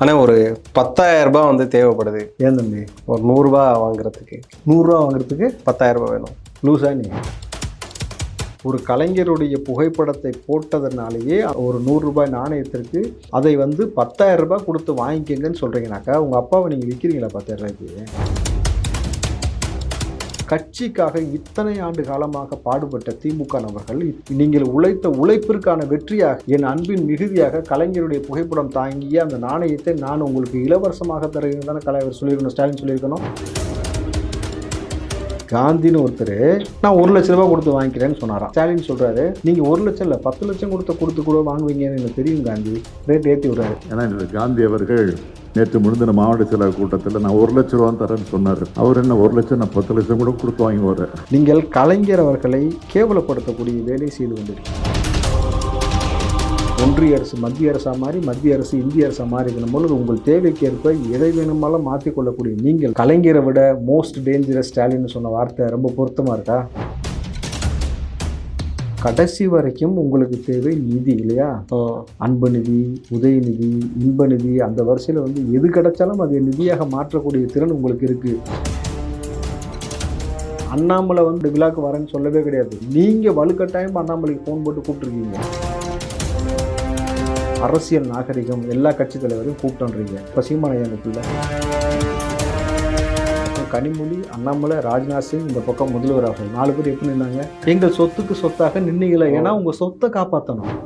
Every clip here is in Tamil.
ஆனால் ஒரு பத்தாயிரம் ரூபாய் வந்து தேவைப்படுது. ஏன் தம்பி? ஒரு நூறுரூபா வாங்குறதுக்கு. நூறுரூவா வாங்குறதுக்கு பத்தாயிரம் ரூபாய் வேணும். லூஸா நீ? ஒரு கலைஞருடைய புகைப்படத்தை போட்டதுனாலேயே ஒரு நூறு ரூபாய் நாணயத்திற்கு அதை வந்து பத்தாயிரம் ரூபாய் கொடுத்து வாங்கிக்கங்கன்னு சொல்றீங்கனாக்கா உங்க அப்பாவை நீங்க விற்கிறீங்களா பத்தாயிரம் ரூபாய்க்கு? கட்சிக்காக இத்தனை ஆண்டு காலமாக பாடுபட்ட திமுக நபர்கள் நீங்கள் உழைத்த உழைப்பிற்கான வெற்றியாக என் அன்பின் மிகுதியாக கலைஞருடைய புகைப்படம் தாங்கிய அந்த நாணயத்தை நான் உங்களுக்கு இலவசமாக தருகிறேன் தானே கலைவர் சொல்லியிருக்கணும் ஸ்டாலின் சொல்லியிருக்கணும். காந்தின்னு ஒருத்தர் நான் ஒரு லட்ச ரூபாய் கொடுத்து வாங்கிக்கிறேன்னு சொன்னாராம். ஸ்டாலின் சொல்றாரு நீங்க ஒரு லட்சம் இல்லை பத்து லட்சம் கொடுத்து கொடுத்து கூட வாங்குவீங்கன்னு எனக்கு தெரியும் காந்தி. ரேட் ஏற்றி விடுறாரு. ஏன்னா காந்தி அவர்கள் நேற்று முடிந்த மாவட்ட செயலக கூட்டத்தில் நான் ஒரு லட்ச ரூபா தரேன்னு சொன்னார். அவர் என்ன ஒரு லட்சம் நான் பத்து லட்சம் கூட கொடுத்து வாங்கி வரேன் நீங்கள் கலைஞர் அவர்களை கேவலப்படுத்தக்கூடிய வேலை செய்து கொண்டிருக்கிறீர்கள். ஒன்றிய அரசு மத்திய அரசா மாறி மத்திய அரசு இந்திய அரசா மாறி இருக்கிற பொழுது உங்கள் தேவைக்கேற்ப எதை வேணுமாலும் மாற்றிக்கொள்ளக்கூடிய நீங்கள் கலைஞரை விட மோஸ்ட் டேஞ்சரஸ் ஸ்டாலின் சொன்ன வார்த்தை ரொம்ப பொருத்தமா இருக்கா? கடைசி வரைக்கும் உங்களுக்கு தேவை நிதி இல்லையா? அன்பு நிதி உதயநிதி இன்ப நிதி அந்த வரிசையில் வந்து எது கிடைச்சாலும் அது நிதியாக மாற்றக்கூடிய திறன் உங்களுக்கு இருக்கு. அண்ணாமலை வந்து விழாக்கு வரேன்னு சொல்லவே கிடையாது. நீங்க வலுக்கட்டாயம் அண்ணாமலைக்கு ஃபோன் போட்டு கூப்பிட்டுருக்கீங்க. அரசியல் நாகரிகம் எல்லா கட்சி தலைவரையும் கூப்பிட்டுன்றீங்க. இப்போ சீமான கனிமொழி அண்ணாமலை ராஜ்நாத் சிங் இந்த பக்கம் முதல்வராகும். நாலு பேர் எப்படி நின்னாங்க? எங்கள் சொத்துக்கு சொத்தாக நின்னீங்களே ஏன்னா உங்கள் சொத்தை காப்பாற்றணும்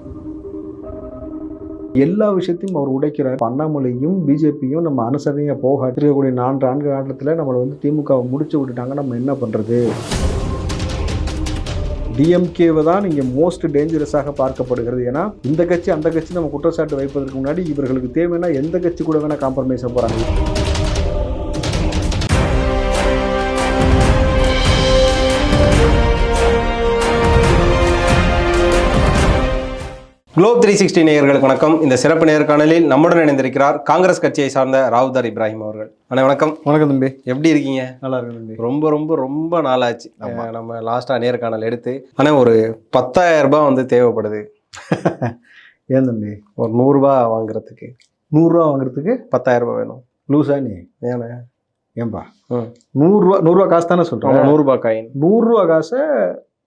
எல்லா விஷயத்தையும் அவர் உடைக்கிறார். அண்ணாமலையும் பிஜேபியும் நம்ம அனுசரணையாக போக இருக்கக்கூடிய நான்கு ஆண்டு காலத்தில் நம்மளை வந்து திமுகவை முடிச்சு விட்டுட்டாங்க. நம்ம என்ன பண்ணுறது டிஎம்கேவை தான் இங்கே மோஸ்ட் டேஞ்சரஸாக பார்க்கப்படுகிறது. ஏன்னா இந்த கட்சி அந்த கட்சி நம்ம குற்றச்சாட்டு வைப்பதற்கு முன்னாடி இவர்களுக்கு தேவைன்னா எந்த கட்சி கூட வேணால் காம்ப்ரமைஸ் போகிறாங்க குளோப் த்ரீ சிக்ஸ்டி நேயர்களுக்கு வணக்கம். இந்த சிறப்பு நேர்காணலில் நம்முடன் இணைந்திருக்கிறார் காங்கிரஸ் கட்சியை சார்ந்த ராவுதார் இப்ராஹிம் அவர்கள். அண்ணா வணக்கம். வணக்கம் தம்பி. எப்படி இருக்கீங்க? நல்லா இருக்கு தம்பி. ரொம்ப ரொம்ப ரொம்ப நாளாச்சு. அஹ் நம்ம லாஸ்டா நேர்காணல் எடுத்து ஆனால் ஒரு பத்தாயிரம் ரூபாய் வந்து தேவைப்படுது. ஏன் தம்பி? ஒரு நூறுரூபா வாங்குறதுக்கு. நூறுரூவா வாங்குறதுக்கு பத்தாயிரம் ரூபாய் வேணும். லூஸா நீ? ஏன்னா ஏன்பா. நூறுரூவா நூறுரூவா காசு தானே சொல்கிறேன் நூறுரூபா காயின் நூறுரூவா காசை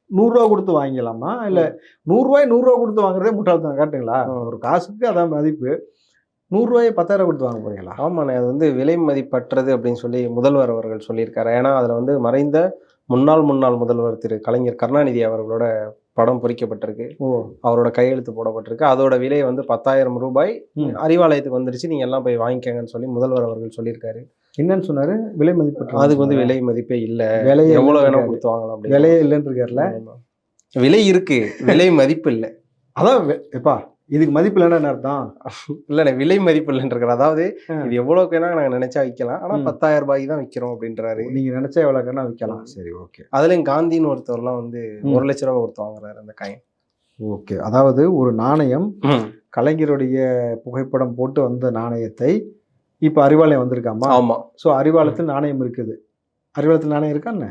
நூறுரூவா கொடுத்து வாங்கிக்கலாமா? இல்லை நூறுரூவாய் நூறுரூவா கொடுத்து வாங்குறதே முட்டாள்தான் காட்டுங்களா. ஒரு காசுக்கு அதான் மதிப்பு. நூறுரூவாயை பத்தாயிரம் கொடுத்து வாங்க போறீங்களா? ஆமாண்ணே அது வந்து விலை மதிப்பற்றது அப்படின்னு சொல்லி முதல்வர் அவர்கள் சொல்லியிருக்காரு. ஏன்னா அதில் வந்து மறைந்த முன்னாள் முன்னாள் முதல்வர் திரு கலைஞர் கருணாநிதி அவர்களோட படம் பொறிக்கப்பட்டிருக்கு. அவரோட கையெழுத்து போடப்பட்டிருக்கு. அதோட விலை வந்து பத்தாயிரம் ரூபாய். அறிவாலயத்துக்கு வந்துருச்சு. நீங்க எல்லாம் போய் வாங்கிக்கங்கன்னு சொல்லி முதல்வர் அவர்கள் சொல்லியிருக்காரு. என்னன்னு சொன்னாரு? விலை மதிப்பு அதுக்கு வந்து விலை மதிப்பே இல்ல. விலையே எவ்வளவு வேணா கொடுத்து வாங்கலாம். விலையே இல்லைன்னு இருக்காருல்ல? ஆமா. விலை இருக்கு. விலை மதிப்பு இல்ல. அதான் எப்பா இதுக்கு மதிப்பு இல்லைன்னா என்ன அர்த்தம்? இல்லண்ணே விலை மதிப்பு இல்லைன்றாரு அதாவது. இது எவ்வளவுக்கு வேணா நாங்க நினைச்சா விற்கலாம் ஆனா ம். பத்தாயிரம் ரூபாய்க்கு தான் விற்கிறோம் அப்படின்றாரு. நீங்க நினைச்சா எவ்வளோக்கன்னா விற்கலாம் சரி ஓகே. அதுலயும் காந்தின்னு ஒருத்தர்லாம் வந்து. ஒரு லட்ச ரூபாய் கொடுத்து வாங்குறாரு அந்த காயின். ஓகே. அதாவது ஒரு நாணயம் கலைஞருடைய புகைப்படம் போட்டு வந்த நாணயத்தை இப்போ அறிவாலயம் வந்திருக்காமா? ஆமா. ஸோ அறிவாலயத்தில் நாணயம் இருக்குது. அறிவாலயத்தில் நாணயம் இருக்கான்னு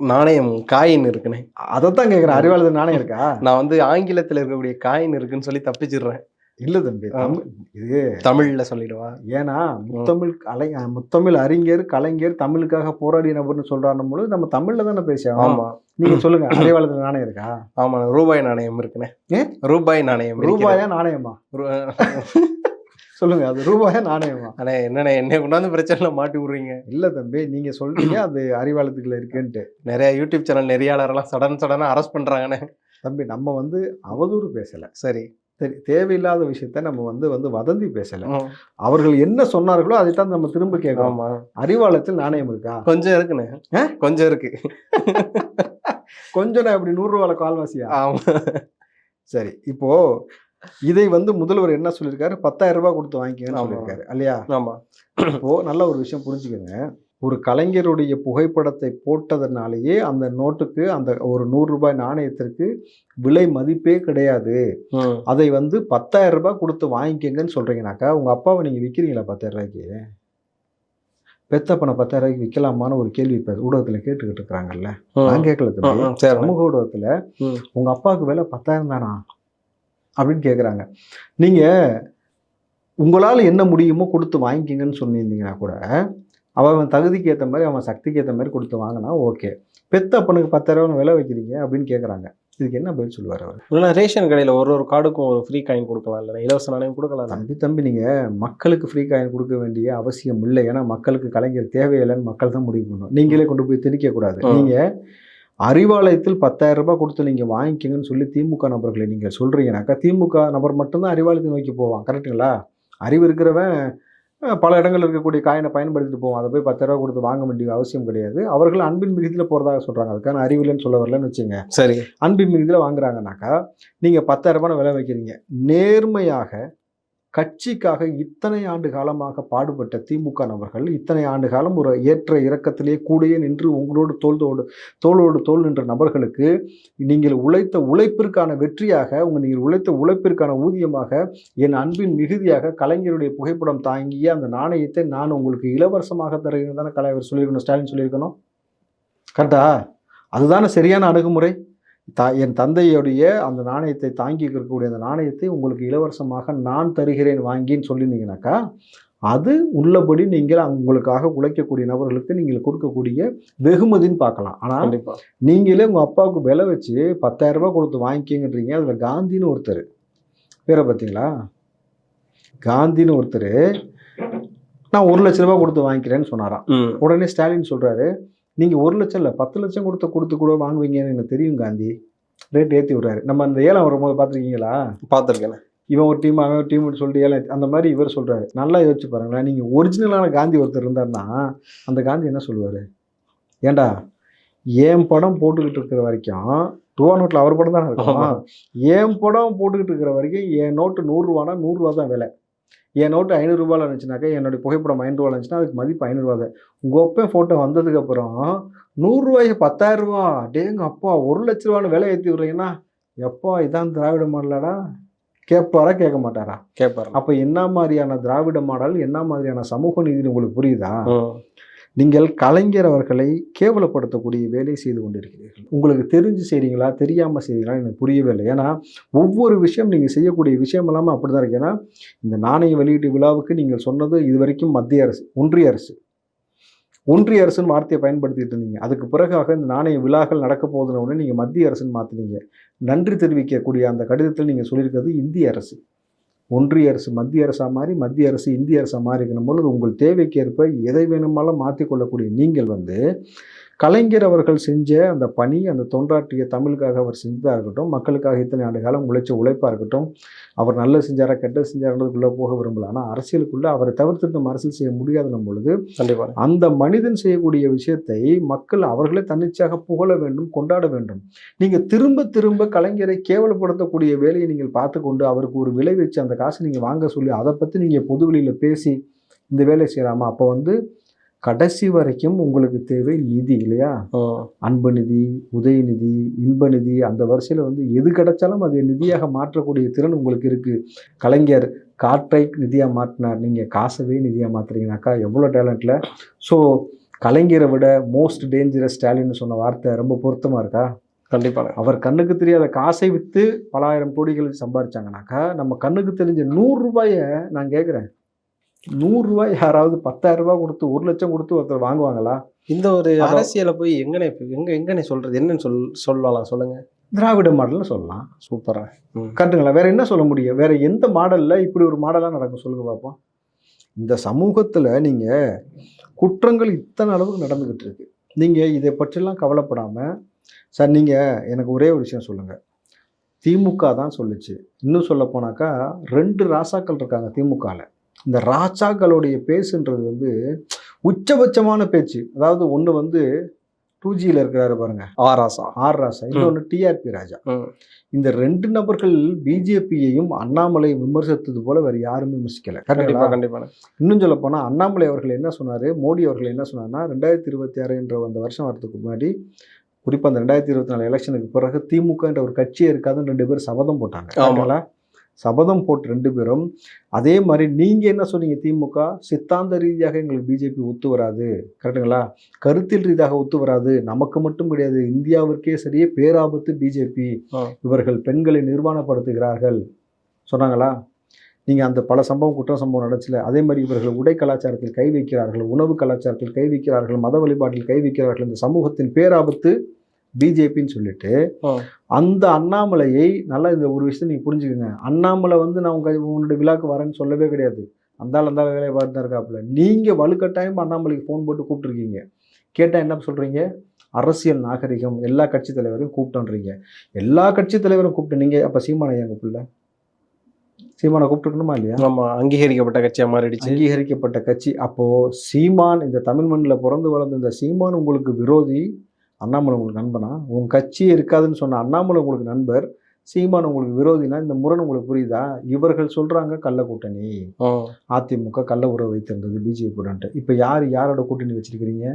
நாணயம் காயின் இருக்குண்ணே அதைத்தான் கேட்குறேன் அறிவாலயத்தில் நாணயம் இருக்கா? நான் வந்து ஆங்கிலத்துல இருக்கக்கூடிய காயின் இருக்குன்னு சொல்லி தப்பிச்சிடுறேன். இல்ல தம்பி. தமிழ் இது தமிழ்ல சொல்லிடுவா. ஏன்னா முத்தமிழ் கலை முத்தமிழ் அறிஞர் கலைஞர் தமிழுக்காக போராடிய நபர்னு சொல்றாருன்னும் பொழுது நம்ம தமிழ்ல தானே பேசுறோம் ஆமா. நீங்க சொல்லுங்க அறிவாலயத்தில் நாணயம் இருக்கா? ஆமா ரூபாய் நாணயம் இருக்குண்ணே? ரூபாய் நாணயம். ரூபாயா நாணயமா? சொல்லுங்க அது ரூபாயா நாணயமா? அண்ணே என்னண்ணே என்னை கொண்டாந்து பிரச்சனைல மாட்டி விடுறீங்க? இல்ல தம்பி நீங்க சொல்றீங்க அது அறிவாலயத்துக்குள்ள இருக்குன்ட்டு. நிறைய யூடியூப் சேனல் நெறியாளரெல்லாம் சடன் சடனா அரெஸ்ட் பண்றாங்கண்ணே. தம்பி நம்ம வந்து அவதூறு பேசல. சரி. சரி தேவையில்லாத விஷயத்த நம்ம வந்து வந்து வதந்தி பேசல. அவர்கள் என்ன சொன்னார்களோ அதை தான் நம்ம திரும்ப கேட்கணும் ஆமா. அறிவாலயத்தில் நாணயம் இருக்கா? கொஞ்சம் இருக்குண்ணே? கொஞ்சம் இருக்கு. கொஞ்சம் நான் இப்படி நூறு ரூபாய் கால்வாசியா? ஆமா. சரி இப்போ இதை வந்து முதல்வர் என்ன சொல்லியிருக்காரு? பத்தாயிரம் ரூபாய் கொடுத்து வாங்கிக்கங்கன்னு ஆமா. சொல்லியிருக்காரு இல்லையா? ஆமா. இப்போ நல்ல ஒரு விஷயம் புரிஞ்சுக்கோங்க ஒரு கலைஞருடைய புகைப்படத்தை போட்டதனாலேயே அந்த நோட்டுக்கு அந்த ஒரு நூறு ரூபாய் நாணயத்திற்கு விலை மதிப்பே கிடையாது. அதை வந்து பத்தாயிரம் ரூபாய் கொடுத்து வாங்கிக்கங்கன்னு சொல்றீங்கனாக்கா உங்க அப்பாவை நீங்க விற்கிறீங்களா பத்தாயிரம் ரூபாய்க்கு? பெத்த பணம் பத்தாயிரம் ரூபாய்க்கு விற்கலாமான்னு ஒரு கேள்வி இப்போ ஊடகத்தில் கேட்டுக்கிட்டு இருக்கிறாங்கல்ல? நான் கேட்கல. சமூக ஊடகத்தில் ம். உங்க அப்பாவுக்கு விலை பத்தாயிரம் தானா? அப்படின்னு கேட்குறாங்க நீங்க உங்களால் என்ன முடியுமோ கொடுத்து வாங்கிக்கிங்கன்னு சொன்னிருந்தீங்கன்னா கூட அவன் தகுதிக்கு ஏற்ற மாதிரி அவன் சக்திக்கு ஏற்ற மாதிரி கொடுத்து வாங்கினா ஓகே. பெத்த அப்பனுக்கு பத்தாயிரம் விலை வைக்கிறீங்க அப்படின்னு கேட்குறாங்க இதுக்கு என்ன பதில் சொல்லுவார் அவர்? இல்லைன்னா ரேஷன் கடையில் ஒரு ஒரு கார்டுக்கும் ஒரு ஃப்ரீ காயின் கொடுக்கலாம் இல்லைன்னா இலவச நாணயம் கொடுக்கலாம். தம்பி தம்பி நீங்கள் மக்களுக்கு ஃப்ரீ காயின் கொடுக்க வேண்டிய அவசியம் இல்லை. ஏன்னா மக்களுக்கு கலைஞர் தேவையில்லைன்னு மக்கள் தான் முடிவு பண்ணணும். நீங்களே கொண்டு போய் திணிக்கக்கூடாது. நீங்கள் அறிவாலயத்தில் பத்தாயிரம் ரூபாய் கொடுத்து நீங்கள் வாங்கிக்கங்கன்னு சொல்லி திமுக நபர்களை நீங்கள் சொல்கிறீங்கனாக்கா திமுக நபர் மட்டும்தான் அறிவாலயத்தை நோக்கி போவான். கரெக்டுங்களா அறிவு இருக்கிறவன் பல இடங்கள் இருக்கக்கூடிய காயினை பயன்படுத்திட்டு போவான். அதை போய் பத்தாயிரம் ரூபாய் கொடுத்து வாங்க வேண்டிய அவசியம் கிடையாது. அவர்கள் அன்பின் மிகுதியில் போகிறதாக சொல்கிறாங்க அதுக்கான அறிவில்லைன்னு சொல்ல வரலன்னு வச்சுங்க சரி அன்பின் மிகுதியில் வாங்குறாங்கனாக்கா நீங்கள் பத்தாயிரம் ரூபாய் விலை வைக்கிறீங்க. நேர்மையாக கட்சிக்காக இத்தனை ஆண்டு காலமாக பாடுபட்ட திமுக நபர்கள் இத்தனை ஆண்டு காலம் ஒரு ஏற்ற இறக்கத்திலே கூடயே நின்று உங்களோடு தோல்தோடு தோளோடு தோல் நின்ற நபர்களுக்கு நீங்கள் உழைத்த உழைப்பிற்கான வெற்றியாக உங்கள் நீங்கள் உழைத்த உழைப்பிற்கான ஊதியமாக என் அன்பின் மிகுதியாக கலைஞருடைய புகைப்படம் தாங்கிய அந்த நாணயத்தை நான் உங்களுக்கு இலவசமாக தருகிறேன் தானே கலைவர் சொல்லியிருக்கணும் ஸ்டாலின் சொல்லியிருக்கணும்? கரெக்டா? அதுதானே சரியான அணுகுமுறை? தா என் தந்தையுடைய அந்த நாணயத்தை தாங்கி இருக்கக்கூடிய அந்த நாணயத்தை உங்களுக்கு இலவசமாக நான் தருகிறேன் வாங்கின்னு சொல்லியிருந்தீங்கனாக்கா அது உள்ளபடி நீங்கள் உங்களுக்காக உழைக்கக்கூடிய நபர்களுக்கு நீங்கள் கொடுக்கக்கூடிய வெகுமதின்னு பார்க்கலாம். ஆனால் கண்டிப்பா. நீங்களே உங்கள் அப்பாவுக்கு விலை வச்சு பத்தாயிரம் ரூபாய் கொடுத்து வாங்கிக்கிங்கன்றீங்க அதில் காந்தின்னு ஒருத்தர். பேரை பார்த்தீங்களா? காந்தின்னு ஒருத்தர். நான் ஒரு லட்ச ரூபாய் கொடுத்து வாங்கிக்கிறேன்னு சொன்னாராம். உடனே ஸ்டாலின் சொல்றாரு நீங்க ஒரு லட்சம் இல்லை பத்து லட்சம் கொடுத்து கொடுத்து கூட வாங்குவீங்கன்னு எனக்கு தெரியும் காந்தி. ரேட் ஏற்றி விடுறாரு. நம்ம அந்த ஏலம் வரும்போது பார்த்துருக்கீங்களா? பார்த்துருக்கேன். இவன் ஒரு டீம் அவன் ஒரு டீம் சொல்லிட்டு ஏலம் அந்த மாதிரி இவர் சொல்றாரு. நல்லா யோசிச்சு பாருங்களேன். நீங்க ஒரிஜினலான காந்தி ஒருத்தர் இருந்தாருன்னா அந்த காந்தி என்ன சொல்லுவாரு? ஏன்டா என் படம் போட்டுக்கிட்டு இருக்கிற வரைக்கும் ரூபா நோட்டில் அவர் படம் தானே இருக்கும். என் படம் போட்டுக்கிட்டு இருக்கிற வரைக்கும் என் நோட்டு நூறுரூவானா நூறுரூவா தான் விலை. என் நோட்டு ஐநூறுரூவாவில் இருந்துச்சுனாக்கா என்னுடைய புகைப்படம் ஐநூறுரூவா இருந்துச்சுன்னா அதுக்கு மதிப்பு ஐநூறுரூவா தான். உங்கள் ஒப்பன் ஃபோட்டோ வந்ததுக்கப்புறம் நூறுரூவாய்க்கு பத்தாயிரம் ரூபா. டேங்க அப்பா ஒரு லட்ச ரூபான்னு விலை ஏற்றி விட்றீங்கன்னா எப்பா இதான் திராவிட மாடலாடா? கேட்பாரா கேட்க மாட்டாரா? கேட்பாரு அப்போ என்ன மாதிரியான திராவிட மாடல் என்ன மாதிரியான சமூக நீதினு உங்களுக்கு புரியுதா? நீங்கள் கலைஞர் அவர்களை கேவலப்படுத்தக்கூடிய வேலை செய்து கொண்டிருக்கிறீர்கள். உங்களுக்கு தெரிஞ்சு செய்கிறீங்களா தெரியாமல் செய்கிறீங்களா எனக்கு புரியவே இல்லை. ஏன்னா ஒவ்வொரு விஷயம் நீங்கள் செய்யக்கூடிய விஷயம் எல்லாமே அப்படி தான் இருக்கு. ஏன்னா இந்த நாணய வெளியீட்டு விழாவுக்கு நீங்கள் சொன்னது இது வரைக்கும் மத்திய அரசு ஒன்றிய அரசு. ஒன்றிய அரசுன்னு வார்த்தையை பயன்படுத்திட்டு இருந்தீங்க. அதுக்கு பிறகாக இந்த நாணய விழாக்கள் நடக்க போகுதுன்னு உடனே நீங்கள் மத்திய அரசுன்னு மாற்றினீங்க நன்றி தெரிவிக்கக்கூடிய அந்த கடிதத்தில் நீங்கள் சொல்லியிருக்கிறது இந்திய அரசு. ஒன்றிய அரசு மத்திய அரசாக மாறி மத்திய அரசு இந்திய அரசாக மாறிக்கணும் பொழுது உங்கள் தேவைக்கேற்ப எதை வேணுமாலும் மாற்றிக்கொள்ளக்கூடிய நீங்கள் வந்து கலைஞர் அவர்கள் செஞ்ச அந்த பணி அந்த தொண்டாற்றிய தமிழுக்காக அவர் செஞ்சதாக இருக்கட்டும் மக்களுக்காக இத்தனை ஆண்டு காலம் உழைச்ச உழைப்பாக இருக்கட்டும் அவர் நல்லது செஞ்சாரா கெட்டது செஞ்சாரன்றதுக்குள்ளே போக விரும்பல. ஆனால் அரசியலுக்குள்ளே அவரை தவிர்த்து நம்ம அரசியல் செய்ய முடியாதுன்னும் பொழுது கண்டிப்பா. அந்த மனிதன் செய்யக்கூடிய விஷயத்தை மக்கள் அவர்களே தன்னிச்சையாக புகழ வேண்டும் கொண்டாட வேண்டும். நீங்க திரும்ப திரும்ப கலைஞரை கேவலப்படுத்தக்கூடிய வேலையை நீங்கள் பார்த்து கொண்டு அவருக்கு ஒரு விலை வச்சு அந்த காசை நீங்க வாங்க சொல்லி அதை பத்தி நீங்க பொதுவெளியில பேசி இந்த வேலையை செய்யலாமா? அப்போ வந்து கடைசி வரைக்கும் உங்களுக்கு தேவை நிதி இல்லையா? அன்பு நிதி உதயநிதி இன்ப நிதி அந்த வரிசையில் வந்து எது கிடைச்சாலும் அதை நிதியாக மாற்றக்கூடிய திறன் உங்களுக்கு இருக்கு. கலைஞர் காற்றை நிதியாக மாற்றினார். நீங்கள் காசவே நிதியாக மாற்றுறீங்கனாக்கா எவ்வளோ டேலண்ட்டில் ஸோ கலைஞரை விட மோஸ்ட் டேஞ்சரஸ் ஸ்டாலின்னு சொன்ன வார்த்தை ரொம்ப பொருத்தமாக இருக்கா? கண்டிப்பாங்க அவர் கண்ணுக்கு தெரியாத காசை விற்று பலாயிரம் கோடிகள் சம்பாரிச்சாங்கனாக்கா நம்ம கண்ணுக்கு தெரிஞ்ச நூறு ரூபாயை நான் கேட்குறேன் நூறுரூவாய் யாராவது பத்தாயிரம் ரூபாய் கொடுத்து ஒரு லட்சம் கொடுத்து ஒருத்தர் வாங்குவாங்களா? இந்த ஒரு அரசியலை போய் எங்கனே எங்க எங்கனே சொல்றது? என்னன்னு சொல் சொல்லலாம் சொல்லுங்க. திராவிட மாடல்னு சொல்லலாம். சூப்பரா ம். கரெக்டுங்களா வேற என்ன சொல்ல முடியும்? வேற எந்த மாடல்ல இப்படி ஒரு மாடலா நடக்கும்? சொல்லுங்க பார்ப்போம் இந்த சமூகத்துல நீங்க குற்றங்கள் இத்தனை அளவுக்கு நடந்துகிட்டு இருக்கு. நீங்க இதை பற்றிலாம் கவலைப்படாம சார் நீங்க எனக்கு ஒரே ஒரு விஷயம் சொல்லுங்க. திமுக தான் சொல்லுச்சு. இன்னும் சொல்ல போனாக்கா ரெண்டு ராசாக்கள் இருக்காங்க திமுகவில் இந்த ராசாக்களுடைய பேசுன்றது வந்து உச்சபட்சமான பேச்சு. அதாவது ஒன்று வந்து டூ ஜியில் இருக்கிறாரு பாருங்க. ஆராசா ஆர் ராசா. இன்னொன்று டிஆர்பி ராஜா. இந்த ரெண்டு நபர்கள் பிஜேபியையும் அண்ணாமலை விமர்சித்தது போல வேற யாருமே விமர்சிக்கல. கண்டிப்பா கண்டிப்பா இன்னும் சொல்ல போனா அண்ணாமலை அவர்கள் என்ன சொன்னாரு? மோடி அவர்கள் என்ன சொன்னார்னா ரெண்டாயிரத்தி இருபத்தி ஆறு என்ற அந்த வருஷம் வரதுக்கு முன்னாடி குறிப்பா அந்த ரெண்டாயிரத்தி இருபத்தி நாலு எலெக்ஷனுக்கு பிறகு திமுக என்ற ஒரு கட்சியே இருக்காதுன்னு ரெண்டு பேரும் சபதம் போட்டாங்க? சபதம் போட்டு ரெண்டு பேரும். அதே மாதிரி நீங்க என்ன சொன்னீங்க திமுக? சித்தாந்த ரீதியாக எங்களுக்கு பிஜேபி ஒத்து வராது. கரெக்டுங்களா? கருத்தியல் ரீதியாக ஒத்து வராது. நமக்கு மட்டும் கிடையாது. இந்தியாவிற்கே சரியே பேராபத்து பிஜேபி. இவர்கள் பெண்களை நிர்வாணப்படுத்துகிறார்கள். சொன்னாங்களா? நீங்கள் அந்த பல சம்பவம் குற்ற சம்பவம் நடச்சுல அதே மாதிரி இவர்கள் உடை கலாச்சாரத்தில் கை வைக்கிறார்கள் உணவு கலாச்சாரத்தில் கை வைக்கிறார்கள் மத வழிபாட்டில் கை வைக்கிறார்கள். இந்த சமூகத்தின் பேராபத்து பிஜேபின்னு சொல்லிட்டு. அந்த அண்ணாமலையை நல்லா இந்த ஒரு விஷயத்தை நீங்கள் புரிஞ்சுக்கங்க. அண்ணாமலை வந்து நான் உங்க உன்னுடைய விழாக்கு வரேன்னு சொல்லவே கிடையாது. அந்தாள் அந்த வேலையை பார்த்து தான் இருக்காப்புல. நீங்கள் வலுக்கட்டாயம் அண்ணாமலைக்கு ஃபோன் போட்டு கூப்பிட்டுருக்கீங்க. கேட்டால் என்ன சொல்கிறீங்க அரசியல் நாகரிகம் எல்லா கட்சி தலைவரையும் கூப்பிட்டோன்றீங்க. எல்லா கட்சி தலைவரும் கூப்பிட்டு நீங்கள் அப்போ சீமானை ஏன் கூப்பிடல சீமானை கூப்பிட்டுருக்கணுமா இல்லையா? ஆமா அங்கீகரிக்கப்பட்ட கட்சியா மாறிடுச்சு. அங்கீகரிக்கப்பட்ட கட்சி. அப்போ சீமான் இந்த தமிழ் மண்ணில் பிறந்து வளர்ந்த இந்த சீமான் உங்களுக்கு விரோதி. அண்ணாமலை உங்களுக்கு நண்பனா? உன் கட்சியே இருக்காதுன்னு சொன்ன அண்ணாமலை உங்களுக்கு நண்பர் சீமான் உங்களுக்கு விரோதினா இந்த முரண் உங்களுக்கு புரியுதா? இவர்கள் சொல்றாங்க கள்ள கூட்டணி. அதிமுக கள்ள உறவு வைத்திருந்தது பிஜேபியுடன்ட்டு இப்போ யார் யாரோட கூட்டணி வச்சிருக்கிறீங்க?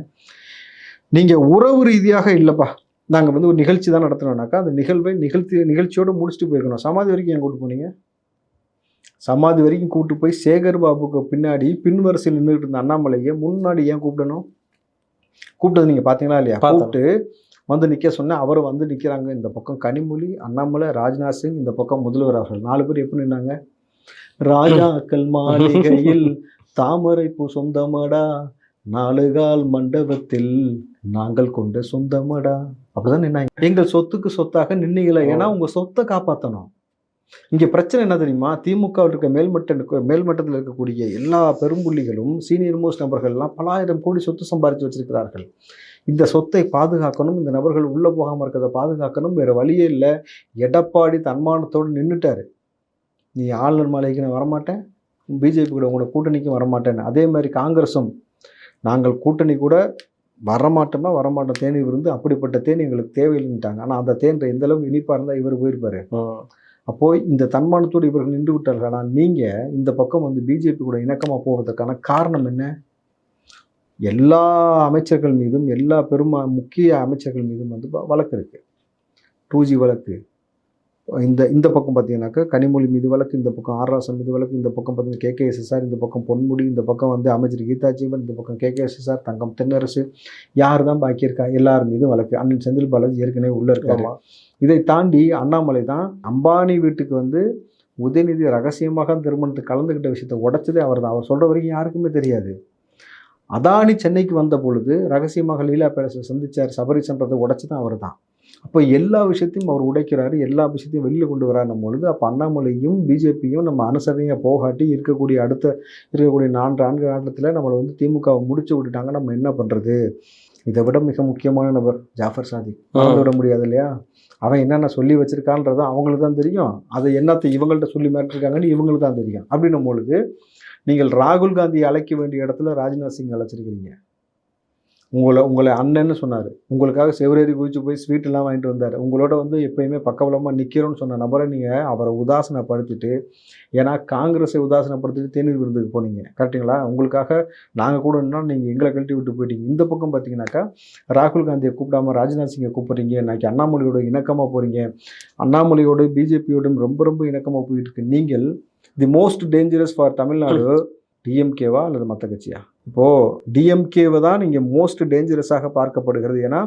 நீங்கள் உறவு ரீதியாக இல்லைப்பா. நாங்கள் வந்து ஒரு நிகழ்ச்சி தான் நடத்தினோம்னாக்கா அந்த நிகழ்வை நிகழ்ச்சி நிகழ்ச்சியோடு முடிச்சுட்டு போயிருக்கணும். சமாதி வரைக்கும் ஏன் கூட்டு போனீங்க? சமாதி வரைக்கும் கூட்டு போய் சேகர் பாபுக்கு பின்னாடி பின்வரிசையில் நின்றுட்டு இருந்த அண்ணாமலையை முன்னாடி ஏன் கூப்பிடணும்? கூப்பிட்டது நீங்கள் பார்த்தீங்களா இல்லையா. கூப்பிட்டு வந்து நிற்க சொன்னேன். அவர் வந்து நிற்கிறாங்க இந்த பக்கம் கனிமொழி அண்ணாமலை ராஜ்நாத் சிங் இந்த பக்கம் முதல்வர் அவர்கள். நாலு பேர் எப்படி நின்னாங்க? ராஜாக்கள் மாளிகையில் தாமரை பூ சொந்தமடா நாலுகால் மண்டபத்தில் நாங்கள் கொண்ட சொந்தமடா. அப்படிதான் நின்னாங்க. எங்கள் சொத்துக்கு சொத்தாக நின்னீங்களே. ஏன்னா உங்க சொத்தை காப்பாற்றணும் இங்கே பிரச்சனை என்ன தெரியுமா? திமுகவில் இருக்க மேல்மட்ட மேல்மட்டத்தில் இருக்கக்கூடிய எல்லா பெரும்புள்ளிகளும் சீனியர் மோஸ்ட் நபர்கள்லாம் பலாயிரம் கோடி சொத்து சம்பாதிச்சு வச்சிருக்கிறார்கள். இந்த சொத்தை பாதுகாக்கணும் இந்த நபர்கள் உள்ளே போகாமல் இருக்கிறத பாதுகாக்கணும் வேறு வழியே இல்லை. எடப்பாடி தன்மானத்தோடு நின்றுட்டாரு நீ ஆளுநர் மாலைக்கு நான் வரமாட்டேன். பிஜேபி கூட உங்களோட கூட்டணிக்கும் வரமாட்டேன் அதே மாதிரி காங்கிரஸும் நாங்கள் கூட்டணி கூட வரமாட்டோமா வரமாட்டோம் தேனி விருந்து அப்படிப்பட்ட தேன் எங்களுக்கு தேவையில்லைன்ட்டாங்க. ஆனால் அந்த தேன் எந்த அளவுக்கு இனிப்பாக இருந்தால் இவர் போயிருப்பாரு. அப்போது இந்த தன்மானத்தோடு இவர்கள் நின்று விட்டார்கள். ஆனால் நீங்கள் இந்த பக்கம் வந்து பிஜேபி கூட இணக்கமாக போவதற்கான காரணம் என்ன? எல்லா அமைச்சர்கள் மீதும் எல்லா பெருமா முக்கிய அமைச்சர்கள் மீதும் வந்து வழக்கு இருக்குது டூ ஜி வழக்கு. இந்த இந்த பக்கம் பார்த்தீங்கன்னாக்கா கனிமொழி மீது வழக்கு இந்த பக்கம் ஆர்ராசம் மீது வழக்கு இந்த பக்கம் பார்த்தீங்கன்னா கேகேஎஸ்எஸ்ஆர் இந்த பக்கம் பொன்முடி இந்த பக்கம் வந்து அமைச்சர் கீதா ஜீவன் இந்த பக்கம் கேகேஎஸ்எஸ்ஆர் தங்கம் தென்னரசு யார் தான் பாக்கி இருக்கா எல்லார் மீதும் வழக்கு. அண்ணன் செந்தில் பாலாஜி ஏற்கனவே உள்ள இருக்காரு. இதை தாண்டி அண்ணாமலை தான் அம்பானி வீட்டுக்கு வந்து உதயநிதி ரகசியமாக திருமணத்துக்கு கலந்துக்கிட்ட விஷயத்தை உடைச்சதே அவர் தான். அவர் சொல்கிற வரைக்கும் யாருக்குமே தெரியாது. அதானி சென்னைக்கு வந்த பொழுது ரகசியமாக லீலா பேலஸை சந்திச்சார் சபரிசன்றதை உடைச்சது அவர் தான். அப்போ எல்லா விஷயத்தையும் அவர் உடைக்கிறாரு எல்லா விஷயத்தையும் வெளியில் கொண்டு வராருன்னும் பொழுது அப்போ அண்ணாமலையும் பிஜேபியும் நம்ம அனுசரணையாக போகாட்டி இருக்கக்கூடிய அடுத்த இருக்கக்கூடிய நான்கு நான்கு ஆண்டத்தில் நம்மளை வந்து திமுகவை முடிச்சு விட்டுட்டாங்க நம்ம என்ன பண்ணுறது இதை விட மிக முக்கியமான நபர் ஜாஃபர் சாதிக். மறந்து விட முடியாது இல்லையா? அவன் என்னென்ன சொல்லி வச்சிருக்கான்றது அவங்களுக்கு தான் தெரியும். அதை என்னத்தை இவங்கள்ட்ட சொல்லி மிரட்டிருக்காங்கன்னு இவங்களுக்கு தான் தெரியும். அப்படின்னும் பொழுது நீங்கள் ராகுல் காந்தியை அழைக்க வேண்டிய இடத்துல ராஜ்நாத் சிங் அழைச்சிருக்கிறீங்க. உங்களை உங்களை அண்ணன்னு சொன்னார். உங்களுக்காக செவரேறி குதிச்சு போய் ஸ்வீட் எல்லாம் வாங்கிட்டு வந்தார். உங்களோட வந்து எப்பயுமே பக்கபலமாக நிற்கிறோன்னு சொன்ன நபரை நீங்கள் அவரை உதாசனப்படுத்திட்டு ஏன்னா காங்கிரஸை உதாசனப்படுத்திட்டு தேநீர் விருந்துக்கு போனீங்க. கரெக்டுங்களா உங்களுக்காக நாங்கள் கூட இருந்தால் நீங்கள் எங்களை கழட்டி விட்டு போயிட்டீங்க. இந்த பக்கம் பார்த்தீங்கன்னாக்கா ராகுல் காந்தியை கூப்பிடாம ராஜ்நாத் சிங்கை கூப்பிட்றீங்க. இன்னைக்கு அண்ணாமலையோட இணக்கமாக போகிறீங்க அண்ணாமலையோட பிஜேபியோடும் ரொம்ப ரொம்ப இணக்கமாக போயிட்டு இருக்கு. நீங்கள் the most dangerous for Tamil Nadu டிஎம்கேவா அல்லது மற்ற கட்சியா? இப்போது டிஎம்கேவை தான் நீங்கள் மோஸ்ட் டேஞ்சரஸாக பார்க்கப்படுகிறது. ஏன்னா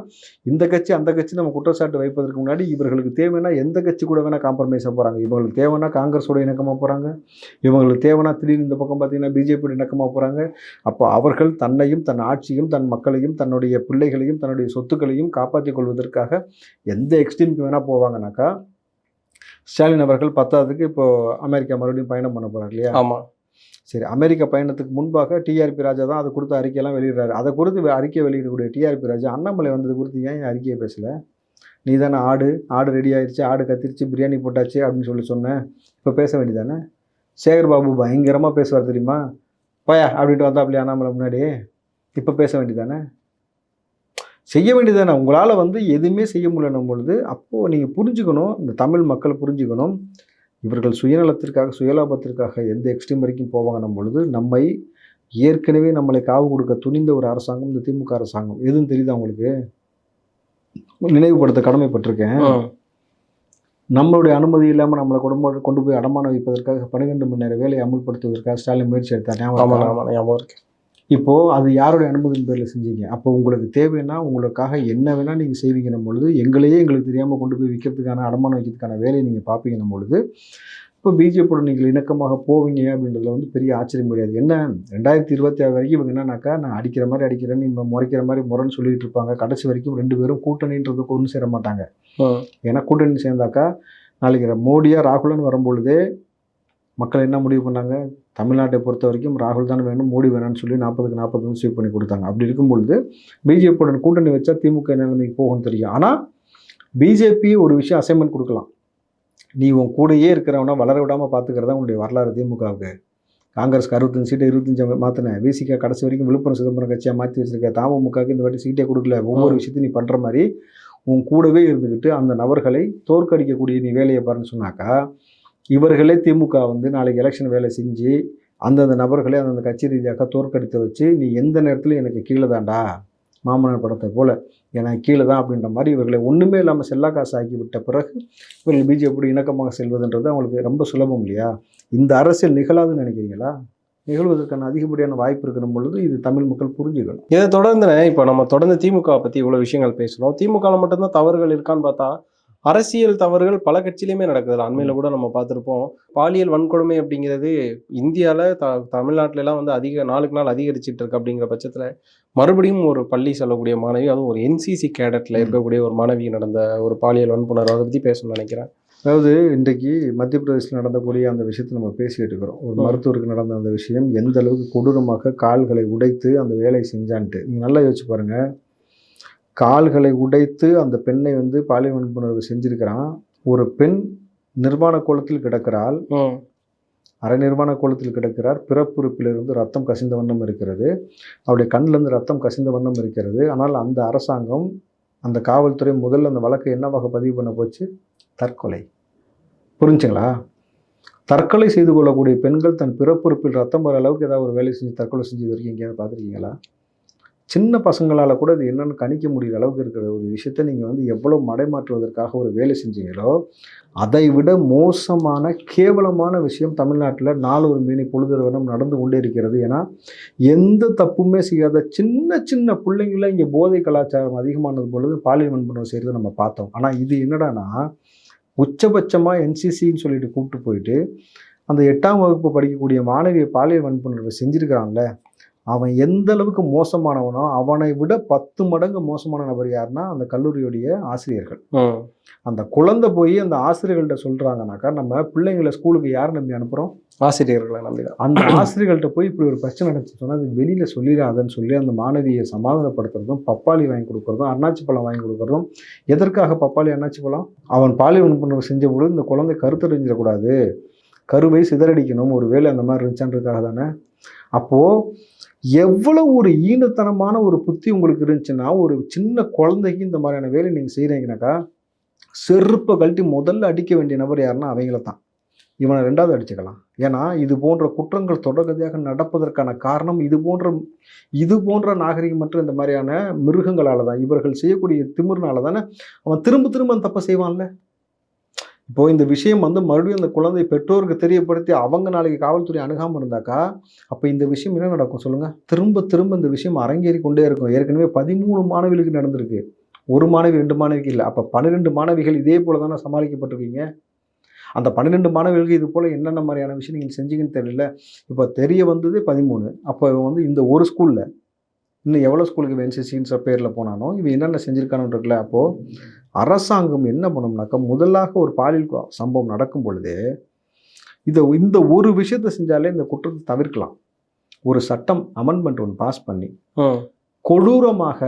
இந்த கட்சி அந்த கட்சி நம்ம குற்றச்சாட்டு வைப்பதற்கு முன்னாடி இவர்களுக்கு தேவைன்னா எந்த கட்சி கூட வேணால் காம்ப்ரமைஸாக போகிறாங்க இவங்களுக்கு தேவைன்னா காங்கிரஸோட இணக்கமாக போகிறாங்க இவங்களுக்கு தேவைன்னா திடீர்னு இந்த பக்கம் பார்த்தீங்கன்னா பிஜேபியோட இணக்கமாக போகிறாங்க அப்போ அவர்கள் தன்னையும் தன் ஆட்சியும் தன் மக்களையும் தன்னுடைய பிள்ளைகளையும் தன்னுடைய சொத்துக்களையும் காப்பாற்றிக் கொள்வதற்காக எந்த எக்ஸ்ட்ரீமுக்கு வேணால் போவாங்கனாக்கா ஸ்டாலின் அவர்கள் பத்தாவதுக்கு இப்போ அமெரிக்கா மறுபடியும் பயணம் பண்ண போகிறார் இல்லையா? ஆமாம் சரி அமெரிக்க பயணத்துக்கு முன்பாக டிஆர்பி ராஜா தான் அதை கொடுத்த அறிக்கையெல்லாம் வெளியிடுறாரு. அதை குறித்து அறிக்கை வெளியிடக்கூடிய டிஆர்பி ராஜா அண்ணாமலை வந்தது குறித்து ஏன் அறிக்கையை பேசலை? நீ தானே ஆடு ஆடு ரெடி ஆயிடுச்சு ஆடு கத்திரிச்சு பிரியாணி போட்டாச்சு அப்படின்னு சொல்லி சொன்னேன் இப்போ பேச வேண்டியதானே? சேகர் பாபு பயங்கரமாக பேசுவார் தெரியுமா? போயா அப்படின்ட்டு வந்தா அப்படி அண்ணாமலை முன்னாடி இப்போ பேச வேண்டியதானே? செய்ய வேண்டியதானே? உங்களால் வந்து எதுவுமே செய்ய முடியலன்னும் பொழுது அப்போது நீங்கள் புரிஞ்சுக்கணும் இந்த தமிழ் மக்கள் புரிஞ்சுக்கணும். இவர்கள் சுயநலத்திற்காக சுயலாபத்திற்காக எந்த எக்ஸ்ட்ரீம் வரைக்கும் போவாங்கன்னும் பொழுது நம்மை ஏற்கனவே நம்மளை காவு கொடுக்க துணிந்த ஒரு அரசாங்கம் இந்த திமுக அரசாங்கம். எதுவும் தெரியுதா உங்களுக்கு? நினைவுபடுத்த கடமைப்பட்டிருக்கேன். நம்மளுடைய அனுமதி இல்லாமல் நம்மளை குடும்பம் கொண்டு போய் அடமானம் வைப்பதற்காக பன்னிரெண்டு மணி நேர வேலையை அமுல்படுத்துவதற்காக ஸ்டாலின் முயற்சி எடுத்தார். ஞாபகம் இருக்கு. இப்போ அது யாருடைய அனுமதியின் பேரில் செஞ்சீங்க? அப்போ உங்களுக்கு தேவைன்னா உங்களுக்காக என்ன வேணால் நீங்கள் செய்வீங்கன்னும் பொழுது எங்களையே எங்களுக்கு தெரியாமல் கொண்டு போய் விற்கிறதுக்கான அடமானம் வைக்கிறதுக்கான வேலையை நீங்கள் பார்ப்பீங்கன்னும் பொழுது இப்போ பிஜேபியோட நீங்கள் இணக்கமாக போவீங்க அப்படின்றதுல வந்து பெரிய ஆச்சரியம் கிடையாது. என்ன ரெண்டாயிரத்தி இருபத்தி ஆறு வரைக்கும் இவங்க என்னன்னாக்கா நான் அடிக்கிற மாதிரி அடிக்கிறேன் நீ முறைக்கிற மாதிரி முறைன்னு சொல்லிட்டு இருப்பாங்க. கடைசி வரைக்கும் ரெண்டு பேரும் கூட்டணின்றதுக்கு ஒன்றும் சேர மாட்டாங்க. ஏன்னா கூட்டணி சேர்ந்தாக்கா நாளைக்கு மோடியா ராகுலன்னு வரும்பொழுதே மக்கள் என்ன முடிவு பண்ணாங்க? தமிழ்நாட்டை பொறுத்த வரைக்கும் ராகுல் தான் வேணும் மோடி வேணும்னு சொல்லி நாற்பதுக்கு நாற்பது வந்து ஸ்வீப் பண்ணி கொடுத்தாங்க. அப்படி இருக்கும் பொழுது பிஜேபியோட கூட்டணி வச்சா திமுக நிலைமைக்கு போகும்னு தெரியும். ஆனால் பிஜேபி ஒரு விஷயம் அசைன்மெண்ட் கொடுக்கலாம். நீ உன் கூடயே இருக்கிறவனா வளர விடாமல் பார்த்துக்கிறதா உன்னுடைய வரலாறு திமுகவுக்கு. காங்கிரஸ்க்கு அறுபத்தஞ்சு சீட்டை இருபத்தஞ்சு மாற்றினேன் விசிக கடைசி வரைக்கும் விழுப்புரம் சிதம்பரம் கட்சியாக மாற்றி வச்சிருக்க. தமுகவுக்கு இந்த வாட்டி சீட்டே கொடுக்கல. ஒவ்வொரு விஷயத்தையும் நீ பண்ணுற மாதிரி உன் கூடவே இருந்துக்கிட்டு அந்த நபர்களை தோற்கடிக்கக்கூடிய நீ வேலையை பாருன்னு சொன்னாக்கா இவர்களே திமுக வந்து நாளைக்கு எலெக்ஷன் வேலை செஞ்சு அந்தந்த நபர்களை அந்தந்த கட்சி ரீதியாக தோற்கடித்து வச்சு நீ எந்த நேரத்தில் எனக்கு கீழே தான்டா? மாமனார் படத்தை போல் எனக்கு கீழே தான் அப்படின்ற மாதிரி இவர்களை ஒன்றுமே இல்லாமல் செல்லா காசு ஆக்கி விட்ட பிறகு இவர்கள் பிஜேபி இணக்கமாக செல்வதுன்றது அவங்களுக்கு ரொம்ப சுலபம் இல்லையா? இந்த அரசியல் நிகழாதுன்னு நினைக்கிறீங்களா? நிகழ்வதற்கான அதிகப்படியான வாய்ப்பு இருக்கிற பொழுது இது தமிழ் மக்கள் புரிஞ்சுக்கணும். இதை தொடர்ந்து இப்போ நம்ம தொடர்ந்து திமுக பற்றி இவ்வளோ விஷயங்கள் பேசுகிறோம் திமுகவில் மட்டும்தான் தவறுகள் இருக்கான்னு பார்த்தா அரசியல் தவறுகள் பல கட்சியிலுமே நடக்குது அண்மையில கூட நம்ம பார்த்திருப்போம். பாலியல் வன்கொடுமை அப்படிங்கிறது இந்தியால த தமிழ்நாட்டுல எல்லாம் வந்து அதிக நாளுக்கு நாள் அதிகரிச்சிட்டு இருக்கு அப்படிங்கிற பட்சத்துல மறுபடியும் ஒரு பள்ளி செல்லக்கூடிய மாணவி அதுவும் ஒரு என்சிசி கேடட்ல இருக்கக்கூடிய ஒரு மாணவி நடந்த ஒரு பாலியல் வன்புணர்வு அதை பத்தி பேசணும்னு நினைக்கிறேன். அதாவது இன்றைக்கு மத்திய பிரதேசத்தில் நடந்தக்கூடிய அந்த விஷயத்தை நம்ம பேசிக்கிட்டு இருக்கிறோம். ஒரு. மருத்துவருக்கு நடந்த அந்த விஷயம் எந்த அளவுக்கு கொடூரமாக கால்களை உடைத்து அந்த வேலையை செஞ்சான்ட்டு. நீங்கள் நல்லா யோசிச்சு பாருங்க. கால்களை உடைத்து அந்த பெண்ணை வந்து பாலியல் வன்புணர்வு செஞ்சிருக்கிறான். ஒரு பெண் நிர்வாண கோலத்தில் கிடக்கிறாள். அரை நிர்வாண கோலத்தில் கிடக்கிறார். பிறப்புறுப்பிலிருந்து ரத்தம் கசிந்த வண்ணம் இருக்கிறது. அவருடைய கண்ணிலிருந்து ரத்தம் கசிந்த வண்ணம் இருக்கிறது. ஆனால் அந்த அரசாங்கம் அந்த காவல்துறை முதல்ல அந்த வழக்கை என்னவாக பதிவு பண்ண போச்சு? தற்கொலை. புரிஞ்சுங்களா? தற்கொலை செய்து கொள்ளக்கூடிய பெண்கள் தன் பிறப்புறுப்பில் ரத்தம் வர அளவுக்கு ஏதாவது ஒரு வேலை செஞ்சு தற்கொலை செஞ்சது வரைக்கும் எங்கேயாவது பார்த்துருக்கீங்களா? சின்ன பசங்களால் கூட இது என்னென்னு கணிக்க முடிகிற அளவுக்கு இருக்கிற ஒரு விஷயத்தை நீங்கள் வந்து எவ்வளோ மடைமாற்றுவதற்காக ஒரு வேலை செஞ்சீங்களோ அதை விட மோசமான கேவலமான விஷயம் தமிழ்நாட்டில் நாலொரு மீனி பொழுதுறவனம் நடந்து கொண்டே இருக்கிறது. ஏன்னா எந்த தப்புமே செய்யாத சின்ன சின்ன பிள்ளைங்கள இங்கே போதை கலாச்சாரம் அதிகமானது பொழுது பாலியல் வன்புணர்வு செய்கிறத நம்ம பார்த்தோம். ஆனால் இது என்னடான்னா உச்சபட்சமாக என்சிசின்னு சொல்லிட்டு கூப்பிட்டு போயிட்டு அந்த எட்டாம் வகுப்பு படிக்கக்கூடிய மாணவியை பாலியல் வன்புணர்வு செஞ்சுருக்கிறான்ல அவன் எந்த அளவுக்கு மோசமானவனோ அவனை விட பத்து மடங்கு மோசமான நபர் யாருன்னா அந்த கல்லூரியுடைய ஆசிரியர்கள். அந்த குழந்தை போய் அந்த ஆசிரியர்கள்ட்ட சொல்கிறாங்கனாக்கா நம்ம பிள்ளைங்களை ஸ்கூலுக்கு யார் நம்பி அனுப்புகிறோம் ஆசிரியர்களை நம்பிதான் அந்த ஆசிரியர்கள்ட்ட போய் இப்படி ஒரு பிரச்சனை நடந்துச்சு சொன்னால் அது வெளியில் சொல்லிடாதன்னு சொல்லி அந்த மாணவியை சமாதானப்படுத்துறதும் பப்பாளி வாங்கி கொடுக்குறதும் அண்ணாச்சி பழம் வாங்கி கொடுக்குறதும் எதற்காக பப்பாளி அண்ணாச்சி பழம்? அவன் பாலியல் வன்புணர்வு செஞ்ச பொழுது இந்த குழந்தை கருத்தறிஞ்சிடக்கூடாது. கருவை சிதறடிக்கணும். ஒரு வேலை அந்த மாதிரி இருந்துச்சான்றதுக்காக தானே? அப்போது எவ்வளவு ஒரு ஈனத்தனமான ஒரு புத்தி உங்களுக்கு இருந்துச்சுன்னா ஒரு சின்ன குழந்தைக்கு இந்த மாதிரியான வேலை நீங்கள் செய்கிறீங்கனாக்கா செருப்பை கழட்டி முதல்ல அடிக்க வேண்டிய நபர் யாருன்னா அவங்கள தான். இவனை ரெண்டாவது அடிச்சுக்கலாம். ஏன்னா இது போன்ற குற்றங்கள் தொடர்கதையாக நடப்பதற்கான காரணம் இது போன்ற இது போன்ற நாகரிகமற்ற இந்த மாதிரியான மிருகங்களால தான். இவர்கள் செய்யக்கூடிய திமிர்னால தானே அவன் திரும்ப திரும்ப அந்த தப்பை செய்வான்ல? இப்போ இந்த விஷயம் வந்து மறுபடியும் அந்த குழந்தை பெற்றோருக்கு தெரியப்படுத்தி அவங்க நாளைக்கு காவல்துறை அணுகாமல் இருந்தாக்கா அப்போ இந்த விஷயம் என்ன நடக்கும் சொல்லுங்கள் திரும்ப திரும்ப இந்த விஷயம் அரங்கேறி கொண்டே இருக்கும். ஏற்கனவே பதிமூணு மாணவிகளுக்கு நடந்திருக்கு. ஒரு மாணவி ரெண்டு மாணவிக்கு இல்லை. அப்போ பன்னிரெண்டு மாணவிகள் இதே போல தானே சமாளிக்கப்பட்டிருக்கீங்க? அந்த பன்னிரெண்டு மாணவிகளுக்கு இது போல் என்னென்ன மாதிரியான விஷயம் நீங்கள் செஞ்சீங்கன்னு தெரியல. இப்போ தெரிய வந்தது பதிமூணு. அப்போ இவன் வந்து இந்த ஒரு ஸ்கூலில் இன்னும் எவ்வளோ ஸ்கூலுக்கு என்சிசின்ற பேரில் போனானோ இவன் என்னென்ன செஞ்சுருக்கானு இருக்குல்ல அப்போது அரசாங்கம் என்ன பண்ணோம்னாக்கா முதலாக ஒரு பாலியல் சம்பவம் நடக்கும் பொழுதே இதை இந்த ஒரு விஷயத்தை செஞ்சாலே இந்த குற்றத்தை தவிர்க்கலாம். ஒரு சட்டம் அமெண்ட்மெண்ட் ஒன்று பாஸ் பண்ணி கொடூரமாக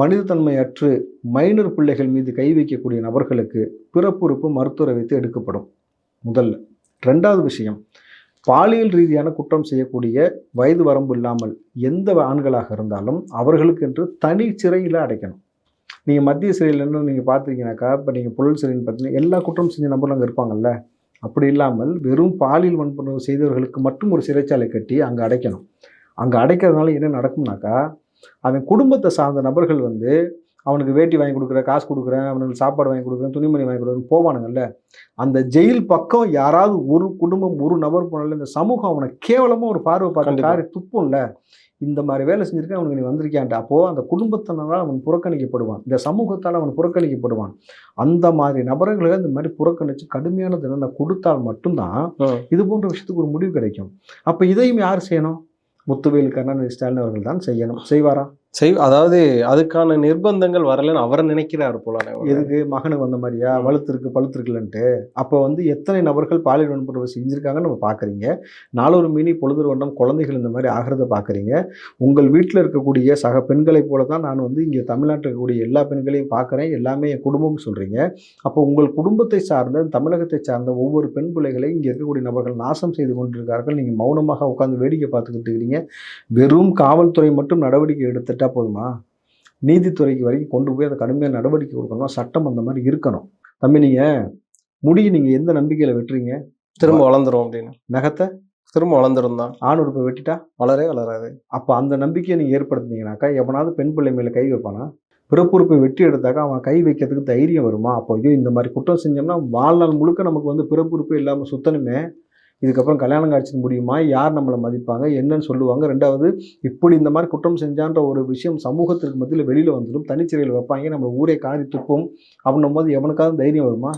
மனிதத்தன்மையற்று மைனர் பிள்ளைகள் மீது கை வைக்கக்கூடிய நபர்களுக்கு பிறப்புறுப்பு மருத்துவரை வைத்து எடுக்கப்படும். முதல்ல. ரெண்டாவது விஷயம் பாலியல் ரீதியான குற்றம் செய்யக்கூடிய வயது வரம்பு இல்லாமல் எந்த ஆண்களாக இருந்தாலும் அவர்களுக்கென்று தனி சிறையில் அடைக்கணும். நீங்கள் மத்திய சிறையில் நீங்கள் பார்த்துருக்கீங்கனாக்கா இப்போ நீங்கள் புழல் சிறைன்னு பார்த்தீங்கன்னா எல்லா குற்றம் செஞ்ச நபரும் அங்கே இருப்பாங்கல்ல? அப்படி இல்லாமல் வெறும் பாலியல் வன்புணர்வு செய்தவர்களுக்கு மட்டும் ஒரு சிறைச்சாலை கட்டி அங்கே அடைக்கணும். அங்கே அடைக்கிறதுனால என்ன நடக்கும்னாக்கா அவன் குடும்பத்தை சார்ந்த நபர்கள் வந்து அவனுக்கு வேட்டி வாங்கி கொடுக்குறேன் காசு கொடுக்குறேன் அவனுக்கு சாப்பாடு வாங்கி கொடுக்குறேன் துணிமணி வாங்கி கொடுக்குறேன் போவானுங்கல்ல அந்த ஜெயில் பக்கம் யாராவது ஒரு குடும்பம் ஒரு நபர் போனால இந்த சமூகம் அவனை கேவலமாக ஒரு பார்வை பார்த்து. காரி துப்பும்ல. இந்த மாதிரி வேலை செஞ்சிருக்க அவனுக்கு நீ வந்திருக்கியான்ட்டு. அப்போது அந்த குடும்பத்தினரால் அவன் புறக்கணிக்கப்படுவான். இந்த சமூகத்தால் அவன் புறக்கணிக்கப்படுவான். அந்த மாதிரி நபர்களுக்கு இந்த மாதிரி புறக்கணித்து கடுமையான தண்டனை கொடுத்தால் மட்டும்தான். இது போன்ற விஷயத்துக்கு ஒரு முடிவு கிடைக்கும். அப்போ இதையும் யார் செய்யணும்? முத்துவேல் கருணாநிதி ஸ்டாலின் அவர்கள் தான் செய்யணும். செய்வாரா? செய் அதாவது அதுக்கான நிர்பந்தங்கள் வரலன்னு அவர் நினைக்கிறார் போல எதுக்கு? மகனுக்கு வந்த மாதிரியா. வலுத்திருக்கு பழுத்திருக்குலன்ட்டு. அப்போ வந்து எத்தனை நபர்கள் பாலியல் வன்புணர்வு செஞ்சுருக்காங்கன்னு நம்ம பார்க்குறீங்க நாளொரு மினி பொழுது வண்டம் குழந்தைகள் இந்த மாதிரி ஆகிறத பார்க்குறீங்க உங்கள் வீட்டில் இருக்கக்கூடிய சக பெண்களைப் போல தான் நான் வந்து இங்கே தமிழ்நாட்டில் இருக்கக்கூடிய எல்லா பெண்களையும் பார்க்குறேன் எல்லாமே என் குடும்பம்னு சொல்கிறீங்க அப்போ உங்கள் குடும்பத்தை சார்ந்த தமிழகத்தை சார்ந்த ஒவ்வொரு பெண் பிள்ளைகளை இங்கே இருக்கக்கூடிய நபர்கள் நாசம் செய்து கொண்டிருக்கார்கள் நீங்கள் மௌனமாக உட்காந்து வேடிக்கை பார்த்துக்கிட்டு இருக்கிறீங்க. வெறும் காவல்துறை மட்டும் நடவடிக்கை எடுத்துட்டா போதுமா? நீதித்துறைக்கு வரைக்கும் கொண்டு போய் அதை கடுமையாக நடவடிக்கை கொடுக்கணும் சட்டம் அந்த மாதிரி இருக்கணும். தம்பி நீங்கள் முடியை நீங்கள் எந்த நம்பிக்கையில் வெட்டுறீங்க? திரும்ப வளர்ந்துரும் அப்படின்னு. நகத்தை? திரும்ப வளர்ந்துரும் தான். ஆண் உறுப்பை வெட்டிட்டா? வளரே வளராது. அப்போ அந்த நம்பிக்கையை நீங்கள் ஏற்படுத்தினீங்கனாக்கா எவனாவது பெண் பிள்ளை மேலே கை வைப்பானா? பிறப்புறுப்பை வெட்டி எடுத்தாக்கா அவன் கை வைக்கிறதுக்கு தைரியம் வருமா? அப்போ ஐயோ இந்த மாதிரி குற்றம் செஞ்சோம்னா வாழ்நாள் முழுக்க நமக்கு வந்து பிறப்புறுப்பே இல்லாமல் சுத்தணுமே. இதுக்கப்புறம் கல்யாணம் காட்சி முடியுமா? யார் நம்மளை மதிப்பாங்க? என்னன்னு சொல்லுவாங்க. ரெண்டாவது இப்படி இந்த மாதிரி குற்றம் செஞ்சான்ற ஒரு விஷயம் சமூகத்திற்கு மத்தியில் வெளியில் வந்துடும். தனிச்சிறையில் வைப்பாங்க. நம்மளை ஊரே காரி துப்பும் அப்படின்னும் போது எவனுக்காவது தைரியம் வருமா?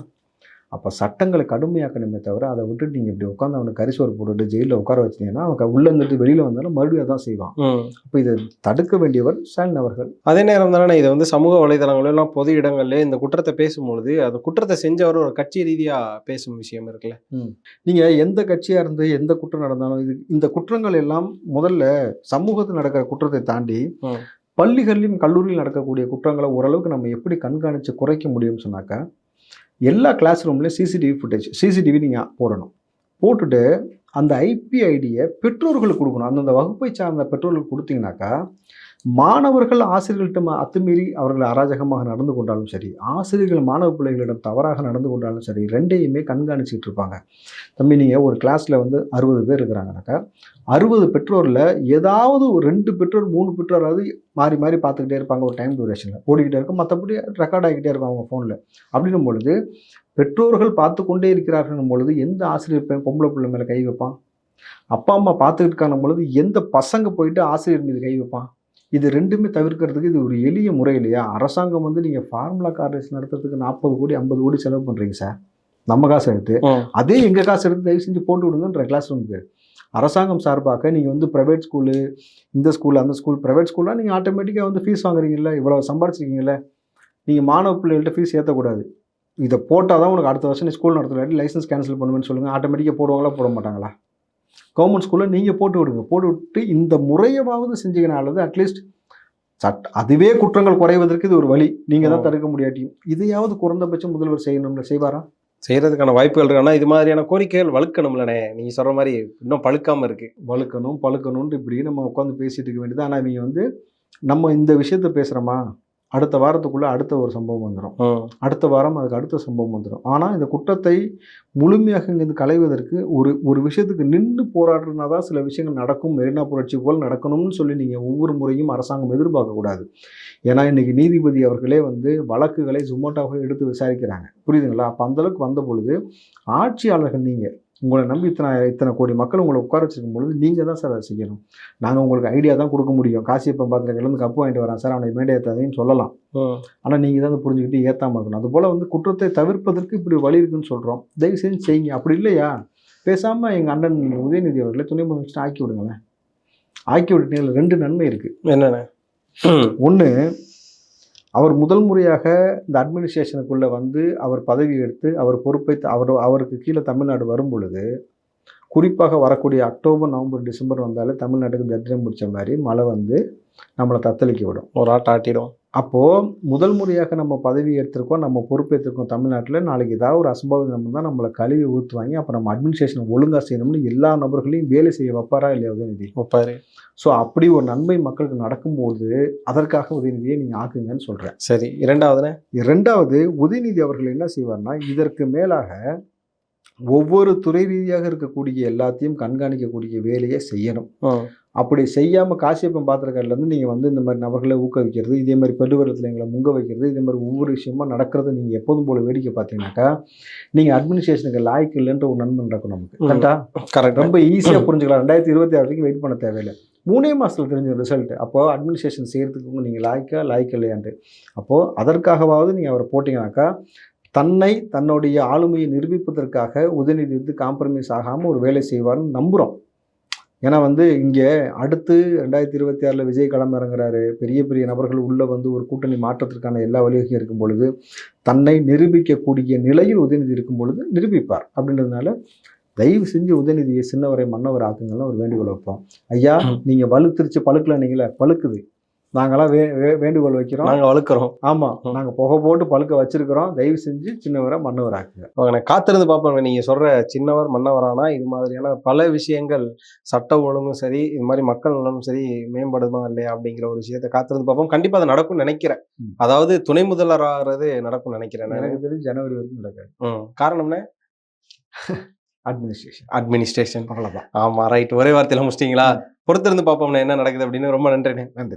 அப்போ சட்டங்களை கடுமையாக்கணுமே தவிர அதை விட்டுட்டு நீங்கள் இப்படி உட்காந்து அவனுக்கு கரிசோறு போட்டுட்டு ஜெயிலில் உட்கார வச்சீங்கன்னா அவன் உள்ளே இருந்துட்டு வெளியில் வந்தாலும் மறுபடியும் அதான் செய்வான். அப்போ இதை தடுக்க வேண்டியவர் ஸ்டாலின் அவர்கள் அதே நேரம் தானே இதை வந்து சமூக வலைதளங்கள்ல எல்லாம் பொது இடங்கள்ல இந்த குற்றத்தை பேசும்பொழுது அந்த குற்றத்தை செஞ்சவர் ஒரு கட்சி ரீதியா பேசும் விஷயம் இருக்குல்ல நீங்கள் எந்த கட்சியாக இருந்து எந்த குற்றம் நடந்தாலும் இது இந்த குற்றங்கள் எல்லாம் முதல்ல சமூகத்தில் நடக்கிற குற்றத்தை தாண்டி ம். பள்ளிகள்லையும் கல்லூரியில் நடக்கக்கூடிய குற்றங்களை ஓரளவுக்கு நம்ம எப்படி கண்காணித்து குறைக்க முடியும்னு சொன்னாக்கா எல்லா கிளாஸ் ரூம்லேயும் சிசிடிவி ஃபுட்டேஜ் சிசிடிவி நீங்கள் போடணும். போட்டுட்டு அந்த ஐபி ஐடியை பெற்றோர்களுக்கு கொடுக்கணும். அந்தந்த வகுப்பை சார்ந்த பெற்றோர்களுக்கு கொடுத்தீங்கன்னாக்கா மாணவர்கள் ஆசிரியர்கள்ட்ட ம- அத்துமீறி அவர்கள் அராஜகமாக நடந்து கொண்டாலும் சரி ஆசிரியர்கள் மாணவ பிள்ளைகளிடம் தவறாக நடந்து கொண்டாலும் சரி ரெண்டையுமே கண்காணிச்சிட்டு இருப்பாங்க. தம்பி நீங்கள் ஒரு கிளாஸில் வந்து அறுபது பேர் இருக்கிறாங்கனாக்கா அறுபது பெற்றோரில் ஏதாவது ஒரு ரெண்டு பெற்றோர் மூணு பெற்றோராவது மாறி மாறி பார்த்துக்கிட்டே இருப்பாங்க ஒரு டைம் டியூரேஷனில் ஓடிக்கிட்டே இருக்கும். மற்றபடி ரெக்கார்ட் ஆகிக்கிட்டே இருக்கும் அவங்க ஃபோனில் அப்படின்னும் பொழுது பெற்றோர்கள் பார்த்து கொண்டே இருக்கிறார்கள் பொழுது எந்த ஆசிரியர் பொம்பளை பிள்ளை மேலே கை வைப்பான்? அப்பா அம்மா பார்த்துக்கிட்டு பொழுது எந்த பசங்க போயிட்டு ஆசிரியர் மீது கை வைப்பான்? இது ரெண்டுமே தவிர்க்கிறதுக்கு இது ஒரு எளிய முறை இல்லையா? அரசாங்கம் வந்து நீங்கள் ஃபார்முலா கார்டேஸ் நடத்துறதுக்கு நாற்பது கோடி ஐம்பது கோடி செலவு பண்ணுறீங்க சார் நம்ம காசு எடுத்து. அதே எங்கள் காசு எடுத்து தயவு செஞ்சு போட்டு விடுங்கன்ற கிளாஸ் ரூமுக்கு அரசாங்கம் சார்பாக நீங்கள் வந்து ப்ரைவேட் ஸ்கூலு இந்த ஸ்கூல் அந்த ஸ்கூல் ப்ரைவேட் ஸ்கூல்லாம் நீங்கள் ஆட்டோமேட்டிக்காக வந்து ஃபீஸ் வாங்குறீங்கல்ல இவ்வளோ சம்பாரிச்சிருக்கீங்கல்ல நீங்கள் மாணவ பிள்ளைகள்ட்ட ஃபீஸ் ஏற்றக்கூடாது இதை போட்டால் தான் உனக்கு அடுத்த வருஷம் நீ ஸ்கூல் நடத்தலாட்டி லைசன்ஸ் கேன்சல் பண்ணுவேன்னு சொல்லுங்கள் ஆட்டோமேட்டிக்காக போடுவாங்களா போட மாட்டாங்களா? கவர்மெண்ட் ஸ்கூலில் நீங்கள் போட்டு விடுங்க. போட்டு விட்டு இந்த முறையவாவது செஞ்சீங்கனாலது அட்லீஸ்ட் சட் அதுவே குற்றங்கள் குறைவதற்கு இது ஒரு வழி. நீங்கள் தான். தடுக்க முடியாட்டியும். இதையாவது குறைந்தபட்சம் முதல்வர் செய்யணும்ல செய்வாரா? செய்கிறதுக்கான வாய்ப்புகள் இருக்கு. ஆனால் இது மாதிரியான கோரிக்கைகள் வலுக்கணும்லண்ணே. நீங்கள் சொல்கிற மாதிரி இன்னும் பழுக்காமல் இருக்குது வழுக்கணும் பழுக்கணும்னு இப்படி நம்ம உட்காந்து பேசிகிட்டு இருக்க வேண்டியது ஆனால் இவங்க வந்து நம்ம இந்த விஷயத்த பேசுகிறோமா அடுத்த வாரத்துக்குள்ளே அடுத்த ஒரு சம்பவம் வந்துடும். அடுத்த வாரம் அதுக்கு அடுத்த சம்பவம் வந்துடும் ஆனால் இந்த குற்றத்தை முழுமையாக இங்கிருந்து களைவதற்கு ஒரு ஒரு விஷயத்துக்கு நின்று போராடுறதுனா தான் சில விஷயங்கள் நடக்கும். மெரினா புரட்சி போல் நடக்கணும்னு சொல்லி நீங்கள் ஒவ்வொரு முறையும் அரசாங்கம் எதிர்பார்க்கக்கூடாது ஏன்னா இன்னைக்கு நீதிபதி அவர்களே வந்து வழக்குகளை ஜுமோட்டோவை எடுத்து விசாரிக்கிறாங்க. புரியுதுங்களா? அப்போ அந்தளவுக்கு வந்த பொழுது ஆட்சியாளர்கள் நீங்கள் உங்களை நம்பி இத்தனை இத்தனை கோடி மக்கள் உங்களை உட்கார வச்சிருக்கும் பொழுது நீங்கள் தான் சார் அதை செய்யணும். நாங்கள் உங்களுக்கு ஐடியா தான் கொடுக்க முடியும். காசியப்பன் பாத்திரங்கள்லேருந்து கப்பு வாங்கிட்டு வரேன் சார். அவனை மேடை ஏற்றாதேன்னு சொல்லலாம். ஆனால் நீங்கள் தான் அதை புரிஞ்சுக்கிட்டு ஏற்றாமல் இருக்கணும். அதுபோல் வந்து குற்றத்தை தவிர்ப்பதற்கு இப்படி வழி இருக்குன்னு சொல்கிறோம் தயவு செஞ்சு செய்யுங்க. அப்படி இல்லையா? பேசாமல் எங்கள் அண்ணன் உதயநிதி அவர்களை துணை முதலமைச்சர் ஆக்கி விடுங்களேன். ஆக்கி விட்டுட்டீங்க ரெண்டு நன்மை இருக்குது என்னண்ணே ம். ஒன்று அவர் முதல் முறையாக இந்த அட்மினிஸ்ட்ரேஷனுக்குள்ளே வந்து அவர் பதவி எடுத்து அவர் பொறுப்பை அவர் அவருக்கு கீழே தமிழ்நாடு வரும் பொழுது குறிப்பாக வரக்கூடிய அக்டோபர் நவம்பர் டிசம்பர் வந்தாலே தமிழ்நாட்டுக்கு தரித்திரம் பிடிச்ச மாதிரி மழை வந்து நம்மளை தத்தளிக்க விடும். ஒரு ஆட்ட ஆட்டிடும். அப்போது முதல் முறையாக நம்ம பதவி எடுத்திருக்கோம் நம்ம பொறுப்பேற்றிருக்கோம் தமிழ்நாட்டில். நாளைக்கு ஏதாவது ஒரு அசம்பாவிதம் தான் நம்மளை கழுவி ஊற்றுவாங்க அப்போ நம்ம அட்மினிஸ்ட்ரேஷன் ஒழுங்காக செய்யணும்னு எல்லா நபர்களையும் வேலை செய்ய வைப்பாரா இல்லையா உதயநிதி? ஒப்பாரு ஸோ அப்படி ஒரு நன்மை மக்களுக்கு நடக்கும்போது அதற்காக உதயநிதியை நீங்கள் ஆக்குங்கன்னு சொல்கிறேன் சரி இரண்டாவதுண்ணே இரண்டாவது உதயநிதி அவர்கள் என்ன செய்வார்னா இதற்கு மேலாக ஒவ்வொரு துறை ரீதியாக இருக்கக்கூடிய எல்லாத்தையும் கண்காணிக்கக்கூடிய வேலையை செய்யணும். அப்படி செய்யாமல் காசியப்பன் பாத்திரக்காரிலேருந்து நீங்கள் வந்து இந்த மாதிரி நபர்களை ஊக்குவிக்கிறது இதே மாதிரி பெருவரத்தில் எங்களை முங்க வைக்கிறது இதே மாதிரி ஒவ்வொரு விஷயமா நடக்கிறத நீங்கள் எப்போதும் போல வேடிக்கை பார்த்தீங்கன்னாக்கா நீங்கள் அட்மினிஸ்ட்ரேஷனுக்கு லாய்க்கு இல்லைன்ற ஒரு நண்பன் இருக்கும் நமக்கு. கரெக்டா? கரெக்ட். ரொம்ப ஈஸியாக புரிஞ்சுக்கலாம். ரெண்டாயிரத்தி இருபத்தி ஆறு வரைக்கும் வெயிட் பண்ண தேவையில்லை. மூணே மாதத்தில் தெரிஞ்ச ரிசல்ட் அப்போது அட்மினிஸ்ட்ரேஷன் செய்கிறதுக்கு நீங்கள் லாய்க்கா லாய்க்கு இல்லையான்ட்டு. அப்போது அதற்காகவாவது நீங்கள் அவரை போட்டிங்கனாக்கா தன்னை தன்னுடைய ஆளுமையை நிரூபிப்பதற்காக உதயநிதி வந்து காம்ப்ரமைஸ் ஆகாமல் ஒரு வேலை செய்வார்னு நம்புகிறோம் ஏன்னா வந்து இங்கே அடுத்து ரெண்டாயிரத்தி இருபத்தி ஆறில் விஜய் களம் இறங்குறாரு. பெரிய பெரிய நபர்கள் உள்ளே வந்து ஒரு கூட்டணி மாற்றத்திற்கான எல்லா வழிவகையும் இருக்கும் பொழுது தன்னை நிரூபிக்கக்கூடிய நிலையில் உதயநிதி இருக்கும் பொழுது நிரூபிப்பார். அப்படின்றதுனால தயவு செஞ்சு உதயநிதியை சின்னவரை மன்னவர் ஆக்குங்கள்னு ஒரு வேண்டுகோள் வைப்போம். ஐயா. நீங்கள் வலுத்திருச்சு பழுக்கல நீங்களே பழுக்குது. நாங்களாம் வே வேண்டுகோள் வைக்கிறோம். நாங்க வளர்க்குறோம் ஆமாம். நாங்கள் புகை போட்டு பழுக்க வச்சிருக்கிறோம். தயவு செஞ்சு சின்னவரை மன்னவர் ஆக்குங்க அவங்க காத்திருந்து பார்ப்போம் நீங்க சொல்ற சின்னவர் மன்னவரானா இது மாதிரியான பல விஷயங்கள் சட்ட ஒழுங்கும் சரி இது மாதிரி மக்கள் நலனும் சரி மேம்படுமா இல்லையா அப்படிங்கிற ஒரு விஷயத்தை காத்திருந்து பார்ப்போம். கண்டிப்பா அது நடக்கும்னு நினைக்கிறேன். அதாவது துணை முதல்வராகிறது நடக்கும்னு நினைக்கிறேன் நானு. எனக்கு தெரிஞ்சு ஜனவரி வரைக்கும் நடக்காது. காரணம்னா அட்மினிஸ்ட்ரேஷன் அட்மினிஸ்ட்ரேஷன் அவ்வளோதான் ஆமா ரைட் ஒரே வார்த்தையில முடிச்சிட்டீங்களா? பொறுத்திருந்து பார்ப்போம்னா என்ன நடக்குது அப்படின்னு. ரொம்ப நன்றிண்ணே நன்றி.